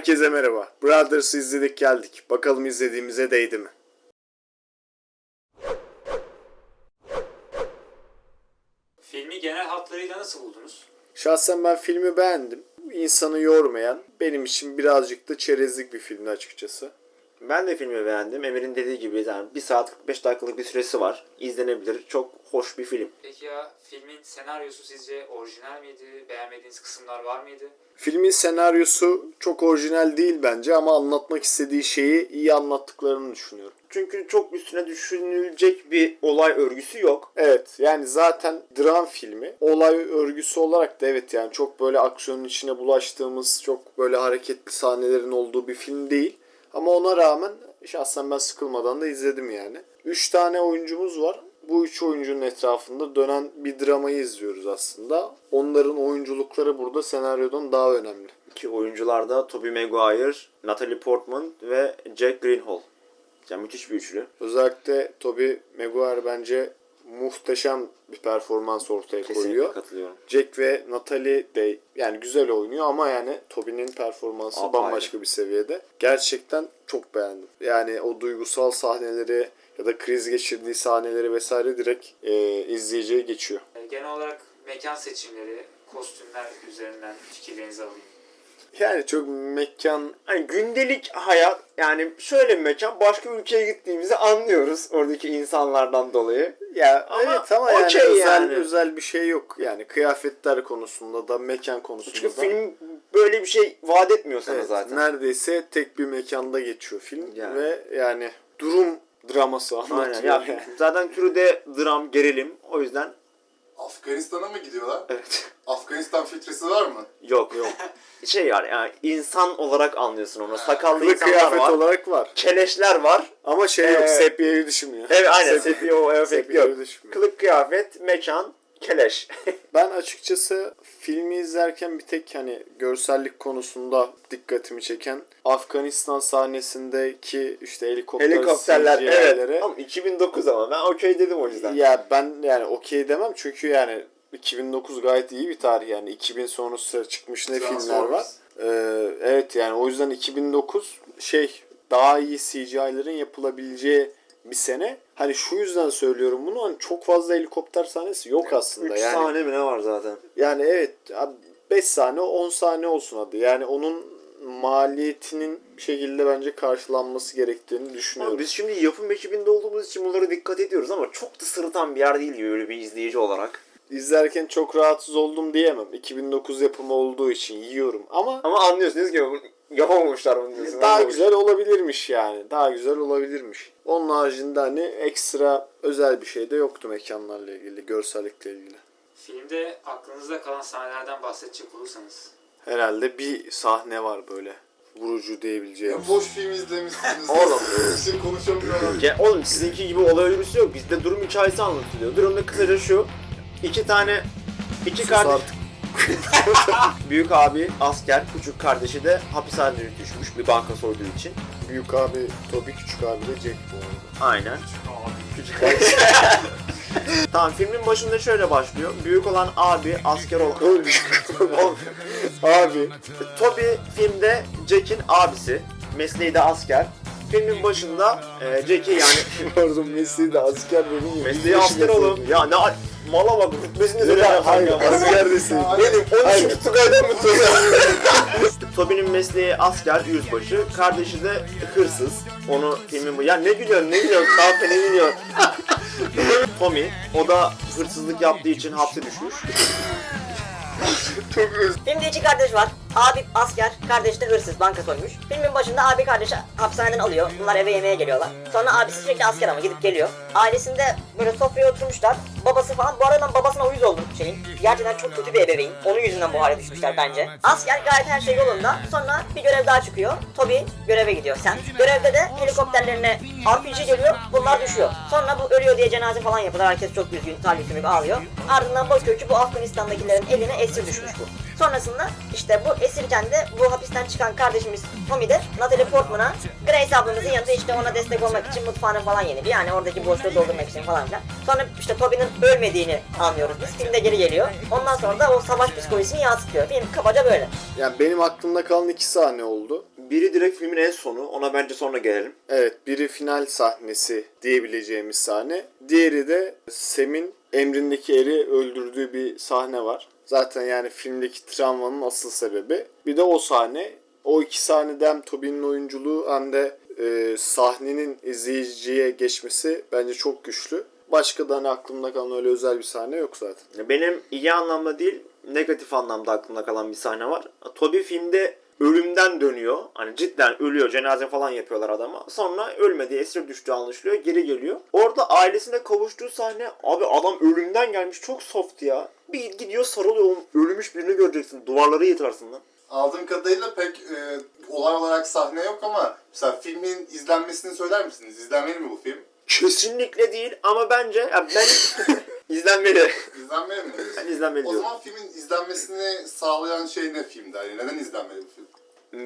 Herkese merhaba. Brothers'ı izledik geldik. Bakalım izlediğimize değdi mi? Filmi genel hatlarıyla nasıl buldunuz? Şahsen ben filmi beğendim. İnsanı yormayan, benim için birazcık da çerezlik bir filmdi açıkçası. Ben de filmi beğendim. Emir'in dediği gibi yani 1 saat 45 dakikalık bir süresi var. İzlenebilir. Çok hoş bir film. Peki ya filmin senaryosu sizce orijinal miydi? Beğenmediğiniz kısımlar var mıydı? Filmin senaryosu çok orijinal değil bence ama anlatmak istediği şeyi iyi anlattıklarını düşünüyorum. Çünkü çok üstüne düşünülecek bir olay örgüsü yok. Evet yani zaten dram filmi olay örgüsü olarak da evet yani çok böyle aksiyonun içine bulaştığımız çok böyle hareketli sahnelerin olduğu bir film değil. Ama ona rağmen şahsen ben sıkılmadan da izledim yani. Üç tane oyuncumuz var. Bu üç oyuncunun etrafında dönen bir dramayı izliyoruz aslında. Onların oyunculukları burada senaryodan daha önemli. Ki oyuncularda Tobey Maguire, Natalie Portman ve Jack Gyllenhaal. Yani müthiş bir üçlü. Özellikle Tobey Maguire bence muhteşem bir performans ortaya Kesinlikle koyuyor. katılıyorum. Jack ve Natalie de yani güzel oynuyor ama yani Toby'nin performansı Apayrı. bambaşka bir seviyede. Gerçekten çok beğendim. Yani o duygusal sahneleri ya da kriz geçirdiği sahneleri vesaire direkt e, izleyiciye geçiyor. Genel olarak mekan seçimleri, kostümler üzerinden fikirlerinizi alayım. Yani çok mekan Hani gündelik hayat yani şöyle bir mekan başka ülkeye gittiğimizi anlıyoruz oradaki insanlardan dolayı. ya Ama evet ama yani okey özel yani. özel bir şey yok. Yani kıyafetler konusunda da mekan konusunda Çünkü da. film böyle bir şey vaat etmiyor sana Evet, zaten. Neredeyse tek bir mekanda geçiyor film Yani. ve yani durum draması Aynen. anlatıyor. Ya, zaten türü de dram, gerilim. O yüzden Afganistan'a mı gidiyorlar? evet. Afganistan filtresi var mı? Yok yok. şey yani, yani insan olarak anlıyorsun onu. Sakallı Kılık insanlar kıyafet var. olarak var. Keleşler var. Ama şey yok, Ee, sepyeyi düşünmüyor. Evet aynen. Sepya- o efekt sepyeyi yok. düşünmüyor. Kılık kıyafet, mekan, keleş. Ben açıkçası filmi izlerken bir tek hani görsellik konusunda dikkatimi çeken Afganistan sahnesindeki işte helikopter Helikopterler CGI'leri. evet. Ama 2009 ama ben okey dedim o yüzden. Ya ben yani okey demem çünkü yani 2009 gayet iyi bir tarih yani 2000 sonrası çıkmış ne filmler var. Ee, evet yani o yüzden 2009 şey daha iyi CGI'lerin yapılabileceği bir sene. Hani şu yüzden söylüyorum bunu hani çok fazla helikopter sahnesi yok aslında 3 yani. sahne mi ne var zaten? Yani evet 5 sahne 10 sahne olsun hadi. Yani onun maliyetinin bir şekilde bence karşılanması gerektiğini düşünüyorum. biz şimdi yapım ekibinde olduğumuz için bunlara dikkat ediyoruz ama çok da sırıtan bir yer değil gibi öyle bir izleyici olarak. İzlerken çok rahatsız oldum diyemem. 2009 yapımı olduğu için yiyorum ama Ama anlıyorsunuz ki yapamamışlar bunu diyorsun. daha Anlamış. güzel olabilirmiş yani. Daha güzel olabilirmiş. Onun haricinde hani ekstra özel bir şey de yoktu mekanlarla ilgili, görsellikle ilgili. Filmde aklınızda kalan sahnelerden bahsedecek olursanız. Herhalde bir sahne var böyle vurucu diyebileceğim. Ya boş film izlemişsiniz. Oğlum. Bir şey konuşamıyorum. Ya oğlum sizinki gibi olay örgüsü yok. Bizde durum hikayesi anlatılıyor. Durum da kısaca şu. iki tane iki Sus kardeş artık. büyük abi asker, küçük kardeşi de hapishaneye düşmüş bir banka soyduğu için. Büyük abi Toby, küçük abi de Jack bu arada. Aynen. Küçük Tamam filmin başında şöyle başlıyor. Büyük olan abi asker olan... Abi Toby filmde Jack'in abisi. Mesleği de asker. Filmin başında e, Jack'i yani pardon mesleği de asker benim ya. mesleği asker oğlum. Ya ne mala bak rütbesini de Ya, hayır ya. asker desin. Benim 13. Hayır. Tugay'dan mı Toby'nin mesleği asker, yüzbaşı. Kardeşi de hırsız. Onu filmin bu. Ya ne gülüyorsun, ne gülüyorsun? Kanka ne gülüyorsun? Tommy, o da hırsızlık yaptığı için hapse düşmüş. Filmde iki kardeş var. Abi asker, kardeş de hırsız, banka soymuş. Filmin başında abi kardeşi hapishaneden alıyor. Bunlar eve yemeğe geliyorlar. Sonra abisi sürekli asker ama gidip geliyor. Ailesinde böyle sofraya oturmuşlar. Babası falan. Bu arada ben babasına uyuz oldum şeyin. Gerçekten çok kötü bir ebeveyn. Onun yüzünden bu hale düşmüşler bence. Asker gayet her şey yolunda. Sonra bir görev daha çıkıyor. Toby göreve gidiyor. Sen görevde de helikopterlerine RPG geliyor. Bunlar düşüyor. Sonra bu ölüyor diye cenaze falan yapılır. Herkes çok üzgün, talih ağlıyor. Ardından bakıyor ki bu Afganistan'dakilerin eline esir düşmüş bu. Sonrasında işte bu esirken de bu hapisten çıkan kardeşimiz Tommy de Natalie Portman'a Grace ablamızın yanında işte ona destek olmak için mutfağını falan yeniliyor. Yani oradaki boşluğu doldurmak için falan filan. Sonra işte Toby'nin ölmediğini anlıyoruz biz. Filmde geri geliyor. Ondan sonra da o savaş psikolojisini yansıtıyor. Film kabaca böyle. Yani benim aklımda kalan iki sahne oldu. Biri direkt filmin en sonu. Ona bence sonra gelelim. Evet biri final sahnesi diyebileceğimiz sahne. Diğeri de Sem'in emrindeki eri öldürdüğü bir sahne var. Zaten yani filmdeki travmanın asıl sebebi. Bir de o sahne. O iki sahnede hem Toby'nin oyunculuğu hem de e, sahnenin izleyiciye geçmesi bence çok güçlü. Başka da hani aklımda kalan öyle özel bir sahne yok zaten. Benim iyi anlamda değil, negatif anlamda aklımda kalan bir sahne var. Toby filmde ölümden dönüyor. Hani cidden ölüyor, cenaze falan yapıyorlar adama. Sonra ölmedi, esir düştüğü anlaşılıyor, geri geliyor. Orada ailesine kavuştuğu sahne, abi adam ölümden gelmiş, çok soft ya. Bir gidiyor sarılıyor, oğlum, ölmüş birini göreceksin, duvarları yıkarsın lan. Aldığım kadarıyla pek e, olay olarak sahne yok ama mesela filmin izlenmesini söyler misiniz? İzlenmeli mi bu film? Kesinlikle değil ama bence ya ben izlenmeli. İzlenmeli mi? Ben izlenmeli o diyorum. zaman filmin izlenmesini sağlayan şey ne filmde? Yani neden izlenmeli bu film?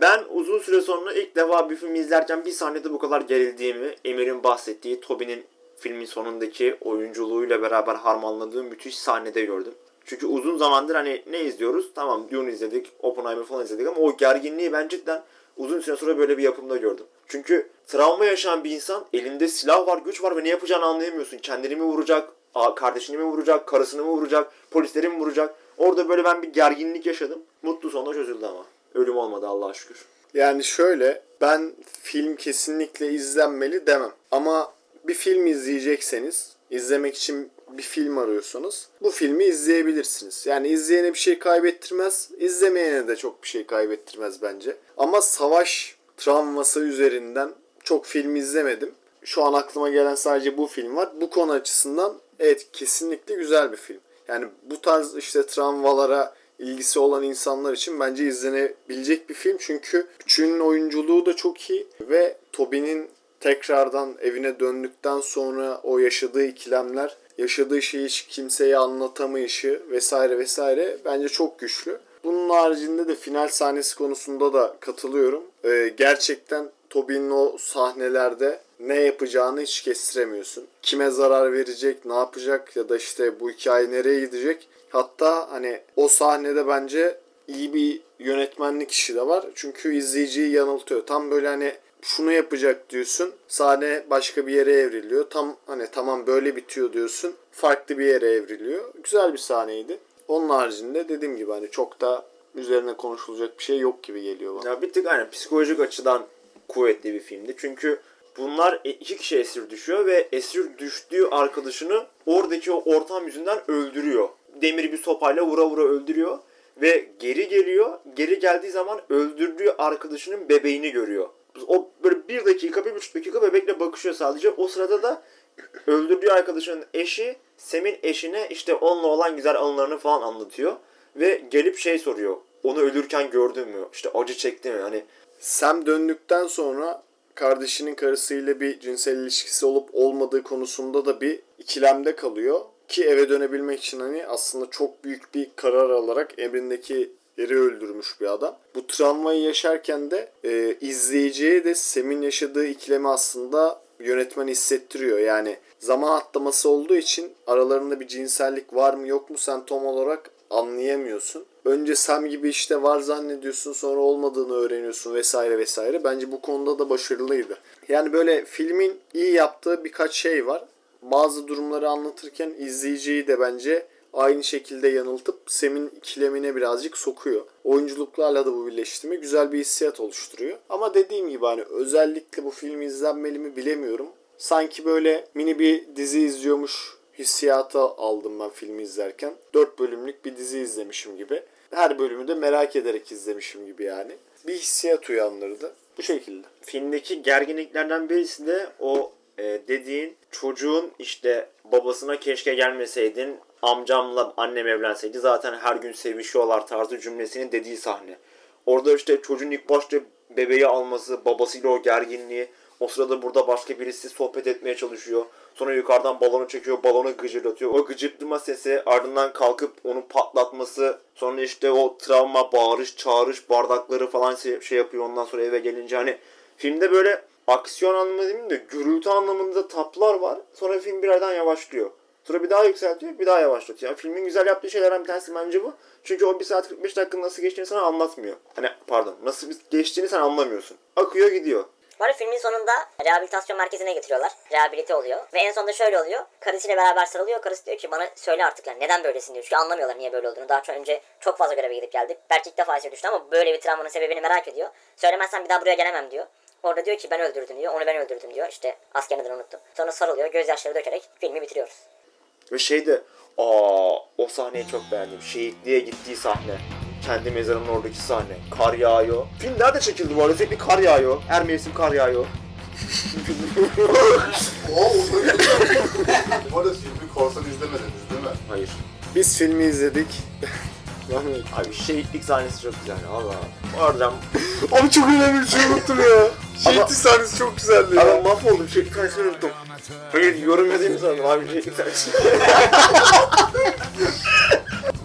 Ben uzun süre sonra ilk defa bir film izlerken bir sahnede bu kadar gerildiğimi, Emir'in bahsettiği Toby'nin filmin sonundaki oyunculuğuyla beraber harmanladığı müthiş sahnede gördüm. Çünkü uzun zamandır hani ne izliyoruz? Tamam Dune izledik, Oppenheimer falan izledik ama o gerginliği ben cidden uzun süre sonra böyle bir yapımda gördüm. Çünkü travma yaşayan bir insan elinde silah var, güç var ve ne yapacağını anlayamıyorsun. Kendini mi vuracak, kardeşini mi vuracak, karısını mı vuracak, polisleri mi vuracak? Orada böyle ben bir gerginlik yaşadım. Mutlu sonunda çözüldü ama. Ölüm olmadı Allah'a şükür. Yani şöyle ben film kesinlikle izlenmeli demem. Ama bir film izleyecekseniz izlemek için bir film arıyorsanız bu filmi izleyebilirsiniz. Yani izleyene bir şey kaybettirmez, izlemeyene de çok bir şey kaybettirmez bence. Ama savaş travması üzerinden çok film izlemedim. Şu an aklıma gelen sadece bu film var. Bu konu açısından evet kesinlikle güzel bir film. Yani bu tarz işte travmalara ilgisi olan insanlar için bence izlenebilecek bir film. Çünkü üçünün oyunculuğu da çok iyi ve Toby'nin tekrardan evine döndükten sonra o yaşadığı ikilemler, yaşadığı şeyi hiç kimseye anlatamayışı vesaire vesaire bence çok güçlü. Bunun haricinde de final sahnesi konusunda da katılıyorum. Ee, gerçekten Toby'nin o sahnelerde ne yapacağını hiç kestiremiyorsun. Kime zarar verecek, ne yapacak ya da işte bu hikaye nereye gidecek. Hatta hani o sahnede bence iyi bir yönetmenlik işi de var. Çünkü izleyiciyi yanıltıyor. Tam böyle hani şunu yapacak diyorsun. Sahne başka bir yere evriliyor. Tam hani tamam böyle bitiyor diyorsun. Farklı bir yere evriliyor. Güzel bir sahneydi. Onun haricinde dediğim gibi hani çok da üzerine konuşulacak bir şey yok gibi geliyor bana. Ya bir tık aynen psikolojik açıdan kuvvetli bir filmdi. Çünkü bunlar e, iki kişi esir düşüyor ve esir düştüğü arkadaşını oradaki o ortam yüzünden öldürüyor. Demir bir sopayla vura vura öldürüyor ve geri geliyor. Geri geldiği zaman öldürdüğü arkadaşının bebeğini görüyor. O böyle bir dakika, bir buçuk dakika bebekle bakışıyor sadece. O sırada da öldürdüğü arkadaşının eşi Sem'in eşine işte onunla olan güzel anılarını falan anlatıyor. Ve gelip şey soruyor. Onu ölürken gördün mü? İşte acı çekti mi? Hani Sam döndükten sonra kardeşinin karısıyla bir cinsel ilişkisi olup olmadığı konusunda da bir ikilemde kalıyor. Ki eve dönebilmek için hani aslında çok büyük bir karar alarak emrindeki eri öldürmüş bir adam. Bu travmayı yaşarken de e, izleyiciye de Sam'in yaşadığı ikilemi aslında yönetmen hissettiriyor. Yani zaman atlaması olduğu için aralarında bir cinsellik var mı yok mu sen tam olarak anlayamıyorsun. Önce Sam gibi işte var zannediyorsun sonra olmadığını öğreniyorsun vesaire vesaire. Bence bu konuda da başarılıydı. Yani böyle filmin iyi yaptığı birkaç şey var. Bazı durumları anlatırken izleyiciyi de bence aynı şekilde yanıltıp Sam'in ikilemine birazcık sokuyor. Oyunculuklarla da bu birleştirme güzel bir hissiyat oluşturuyor. Ama dediğim gibi hani özellikle bu film izlenmeli mi bilemiyorum. Sanki böyle mini bir dizi izliyormuş hissiyatı aldım ben filmi izlerken. 4 bölümlük bir dizi izlemişim gibi. Her bölümü de merak ederek izlemişim gibi yani. Bir hissiyat uyandırdı. Bu şekilde. filmdeki gerginliklerden birisi de o e, dediğin çocuğun işte babasına keşke gelmeseydin amcamla annem evlenseydi zaten her gün sevişiyorlar tarzı cümlesinin dediği sahne. Orada işte çocuğun ilk başta bebeği alması, babasıyla o gerginliği, o sırada burada başka birisi sohbet etmeye çalışıyor. Sonra yukarıdan balonu çekiyor, balonu gıcırdatıyor. O gıcırtma sesi ardından kalkıp onu patlatması. Sonra işte o travma, bağırış, çağırış, bardakları falan şey, şey yapıyor. Ondan sonra eve gelince hani filmde böyle aksiyon anlamında değil de gürültü anlamında taplar var. Sonra film bir yerden yavaşlıyor. Sonra bir daha yükseltiyor, bir daha yavaşlatıyor. Yani filmin güzel yaptığı şeylerden bir tanesi bence bu. Çünkü o 1 saat 45 dakikanın nasıl geçtiğini sana anlatmıyor. Hani pardon, nasıl geçtiğini sen anlamıyorsun. Akıyor gidiyor. Bu filmin sonunda rehabilitasyon merkezine getiriyorlar. Rehabilite oluyor. Ve en sonunda şöyle oluyor. Karısıyla beraber sarılıyor. Karısı diyor ki bana söyle artık yani neden böylesin diyor. Çünkü anlamıyorlar niye böyle olduğunu. Daha çok önce çok fazla göreve gidip geldik. Belki ilk defa düştü ama böyle bir travmanın sebebini merak ediyor. Söylemezsen bir daha buraya gelemem diyor. Orada diyor ki ben öldürdüm diyor. Onu ben öldürdüm diyor. İşte askerin adını unuttum. Sonra sarılıyor. Gözyaşları dökerek filmi bitiriyoruz. Ve şey de aa o sahneyi çok beğendim. Şehitliğe gittiği sahne. Kendi mezarının oradaki sahne. Kar yağıyor. Film nerede çekildi bu arada? Sürekli kar yağıyor. Her mevsim kar yağıyor. O onları Bu arada filmi korsan izlemediniz değil mi? Hayır. Biz filmi izledik. Yani- Abi şehitlik sahnesi çok güzel. Allah. Harbiden. Abi çok önemli bir şey unuttum ya. Şehitlik sahnesi çok güzeldi ya. ben mahvoldum. Şehitlik sahnesini unuttum. Hayır yorum yazayım sandım abi şehitlik sahnesi.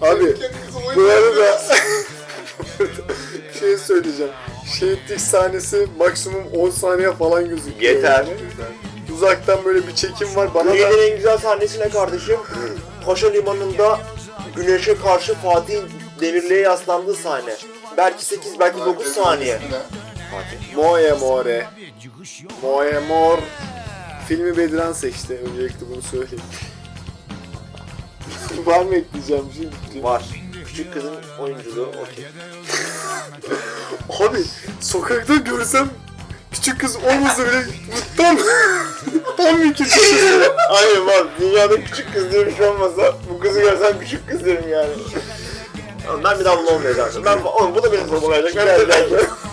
Abi bu arada söyleyeceğim. Şehitlik sahnesi maksimum 10 saniye falan gözüküyor. Yeter. Uzaktan böyle bir çekim var bana da en güzel sahnesi ne kardeşim? Paşa Limanı'nda güneşe karşı Fatih'in demirliğe yaslandığı sahne. Belki 8, belki 9 saniye. Fatih. Moe More. Moe Mor. Filmi Bedran seçti. Öncelikle bunu söyleyeyim. var mı ekleyeceğim bir şey? Var. Küçük kızın oyunculuğu okey. Abi sokakta görsem küçük kız olmasa bile tam tam bir küçük kız. Aynen var. Dünyada küçük kız diye bir şey olmasa bu kızı görsem küçük kız derim yani. Ben bir daha bunu olmayacağım. Ben, oğlum bu da benim sorumum olacak. Ben daha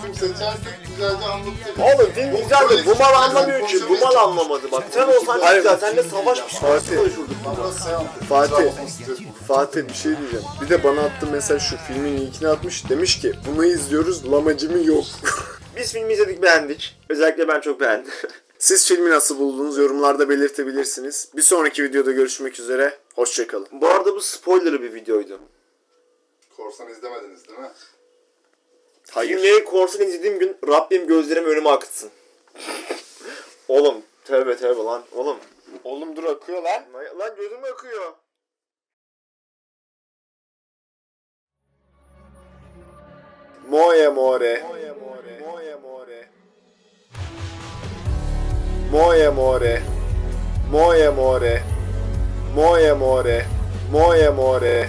Film seçersek güzelce. Oğlum film güzeldi. Bu mal anlamıyor ki. Bu mal anlamadı bak. Sen olsan Hayır. güzel. Seninle savaş Fatih. konuşurduk. Ama seans. Fatih. Bu. Fatih bir şey diyeceğim. Bir de bana attı mesaj şu filmin linkini atmış. Demiş ki bunu izliyoruz lamacımı yok. Biz filmi izledik beğendik. Özellikle ben çok beğendim. Siz filmi nasıl buldunuz yorumlarda belirtebilirsiniz. Bir sonraki videoda görüşmek üzere. Hoşçakalın. Bu arada bu spoilerlı bir videoydu. Korsan izlemediniz değil mi? Filmi korsan izlediğim gün Rabbim gözlerimi önüme akıtsın. Oğlum tövbe tövbe lan oğlum. Oğlum dur akıyor lan. Lan gözüm akıyor. Moe more. Moe more. Moe more. Moe more. Moe more. Moe more.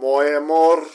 Moe more.